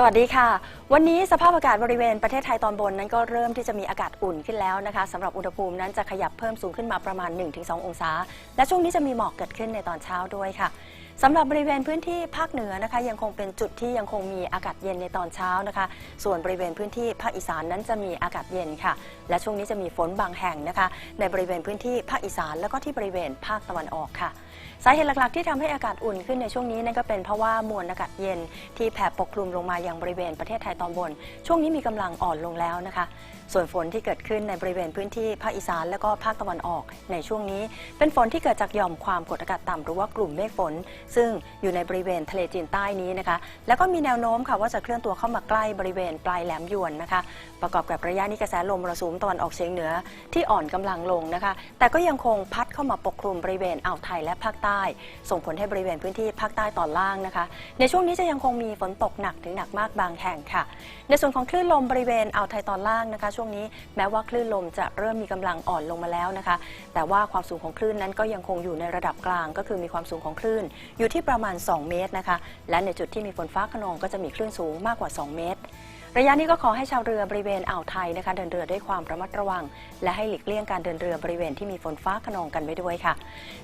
สวัสดีค่ะ วันนี้สภาพอากาศบริเวณประเทศไทยตอนบนนั้นก็เริ่มที่จะมีอากาศอุ่นขึ้นแล้วนะคะสำหรับอุณหภูมินั้นจะขยับเพิ่มสูงขึ้นมาประมาณ 1-2 องศา และช่วงนี้จะมีหมอกเกิดขึ้นในตอนเช้าด้วยค่ะ สำหรับบริเวณพื้นที่ภาคเหนือนะคะ ยังคงเป็นจุดที่ยังคงมีอากาศเย็นในตอนเช้านะคะ ส่วนบริเวณพื้นที่ภาคอีสานนั้นจะมีอากาศเย็นค่ะ และช่วงนี้จะมีฝนบางแห่งนะคะ ในบริเวณพื้นที่ภาคอีสานแล้วก็ที่บริเวณภาคตะวันออกค่ะสาเหตุหลักๆที่ทำให้อากาศอุ่นขึ้นในช่วงนี้นั่นก็เป็นเพราะว่ามวลอากาศเย็นที่แผ่ปกคลุมลงมาอยังบริเวณประเทศไทยตอนบน ช่วงนี้มีกำลังอ่อนลงแล้วนะคะ ส่วนฝนที่เกิดขึ้นในบริเวณพื้นที่ภาคอีสาน และก็ภาคตะวันออก ในช่วงนี้ เป็นฝนที่เกิดจากหย่อมความกดอากาศต่ำหรือว่ากลุ่มเมฆฝน ซึ่งอยู่ในบริเวณทะเลจีนใต้นี้นะคะ แล้วก็มีแนวโน้มค่ะว่าจะเคลื่อนตัวเข้ามาใกล้บริเวณปลายแหลมยวนนะคะ ประกอบกับระยะนี้กระแสลมมรสุมตะวันออกเฉียงเหนือที่อ่อนกำลังลงนะคะ แต่ก็ยังคงพัดเข้ามาปกคลุมบริเวณอ่าวไทยและภาคใต้ ส่งผลให้บริเวณพื้นที่ภาคใต้ตอนล่างนะคะ ในช่วงนี้จะยังคงมีฝนตกหนักถึงหนักมากบางแห่งค่ะ ในส่วนของคลื่นลมบริเวณอ่าวไทยตอนล่างนะคะช่วงนี้แม้ว่าคลื่นลมจะเริ่มมีกำลังอ่อนลงมาแล้วนะคะ แต่ว่าความสูงของคลื่นนั้นก็ยังคงอยู่ในระดับกลาง ก็คือมีความสูงของคลื่น อยู่ที่ประมาณ 2 เมตรนะคะ และในจุดที่มีฝนฟ้าขนองก็จะมีคลื่นสูงมากกว่า 2 เมตร ระยะนี้ก็ขอให้ชาวเรือบริเวณอ่าวไทยนะคะเดินเรือด้วยความระมัดระวัง และให้หลีกเลี่ยงการเดินเรือบริเวณที่มีฝนฟ้าขนองกันไว้ด้วยค่ะ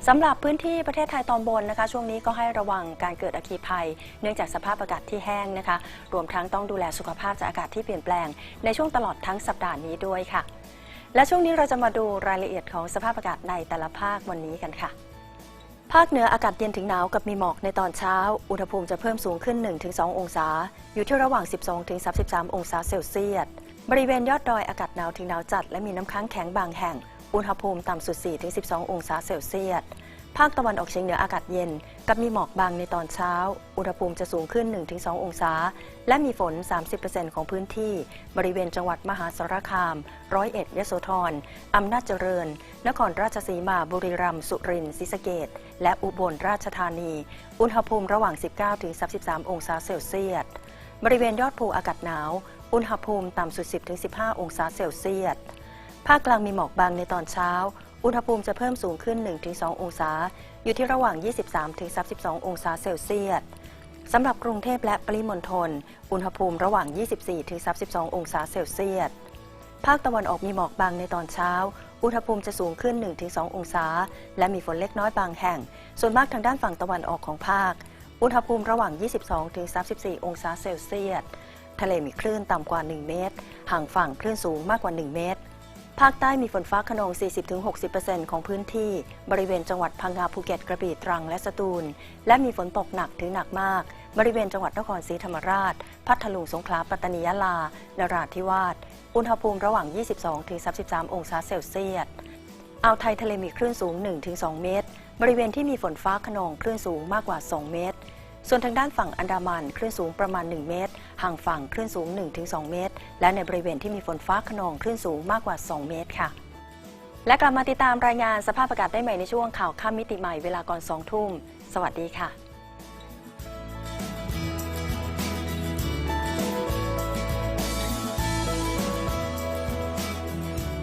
สำหรับพื้นที่ประเทศไทยตอนบนนะคะ ช่วงนี้ก็ให้ระวังการเกิดอัคคีภัย เนื่องจากสภาพอากาศที่แห้งนะคะ รวมทั้งต้องดูแลสุขภาพจากอากาศที่เปลี่ยนแปลง ในช่วงตลอดทั้งสัปดาห์นี้ด้วยค่ะ และช่วงนี้เราจะมาดูรายละเอียดของสภาพอากาศในแต่ละภาควันนี้กันค่ะ ภาคเหนืออากาศเย็นถึงหนาวกับมีหมอกในตอนเช้า อุณหภูมิจะเพิ่มสูงขึ้น 1-2 องศา อยู่ที่ระหว่าง 12-33 องศาเซลเซียส บริเวณยอดดอยอากาศหนาวถึงหนาวจัด และมีน้ำค้างแข็งบางแห่ง อุณหภูมิต่ำสุด 4-12 องศาเซลเซียส ภาคตะวันออกเฉียงเหนืออากาศเย็น กับมีหมอกบางในตอนเช้า อุณหภูมิจะสูงขึ้น 1-2 องศา และมีฝน 30%ของพื้นที่ บริเวณจังหวัดมหาสารคาม ร้อยเอ็ดยโสธรอำนาจเจริญ นครราชสีมา บุรีรัมย์ สุรินทร์ศรีสะเกษและอุบลราชธานี อุณหภูมิระหว่าง 19-33 องศาเซลเซียส บริเวณยอดภูอากาศหนาว อุณหภูมิต่ำสุด 10-15 องศาเซลเซียส ภาคกลางมีหมอกบางในตอนเช้า อุณหภูมิจะเพิ่มสูงขึ้น 1-2 องศา อยู่ที่ระหว่าง 23-32 องศาเซลเซียสสำหรับกรุงเทพและปริมณฑล อุณหภูมิระหว่าง 24-32 องศาเซลเซียส ภาคตะวันออกมีหมอกบางในตอนเช้า อุณหภูมิจะสูงขึ้น 1-2 องศา และมีฝนเล็กน้อยบางแห่ง ส่วนมากทางด้านฝั่งตะวันออกของภาค อุณหภูมิระหว่าง 22-34 องศาเซลเซียส ทะเลมีคลื่นต่ำกว่า 1 เมตร ห่างฝั่งคลื่นสูงมากกว่า 1 เมตร ภาคใต้มีฝนฟ้าขนอง 40-60%ของพื้นที่ บริเวณจังหวัดพังงาภูเก็ตกระบี่ตรังและสตูล และมีฝนตกหนักถึงหนักมาก บริเวณจังหวัดนครศรีธรรมราช พัทลุงสงขลาปัตตานียะลา นราธิวาส อุณหภูมิระหว่าง 22-33 องศาเซลเซียสอ่าวไทยทะเลมีคลื่นสูง 1-2 เมตร บริเวณที่มีฝนฟ้าขนองคลื่นสูงมากกว่า 2 เมตร ส่วนทางด้านฝั่งอันดามันคลื่นสูงประมาณ 1 เมตร ห่างฝั่งคลื่นสูง 1-2 เมตร และในบริเวณที่มีฝนฟ้าขนองคลื่นสูงมากกว่า 2 เมตรค่ะ และกลับมาติดตามรายงานสภาพอากาศได้ใหม่ในช่วงข่าวข้ามมิติใหม่เวลาก่อน2ทุ่ม สวัสดีค่ะ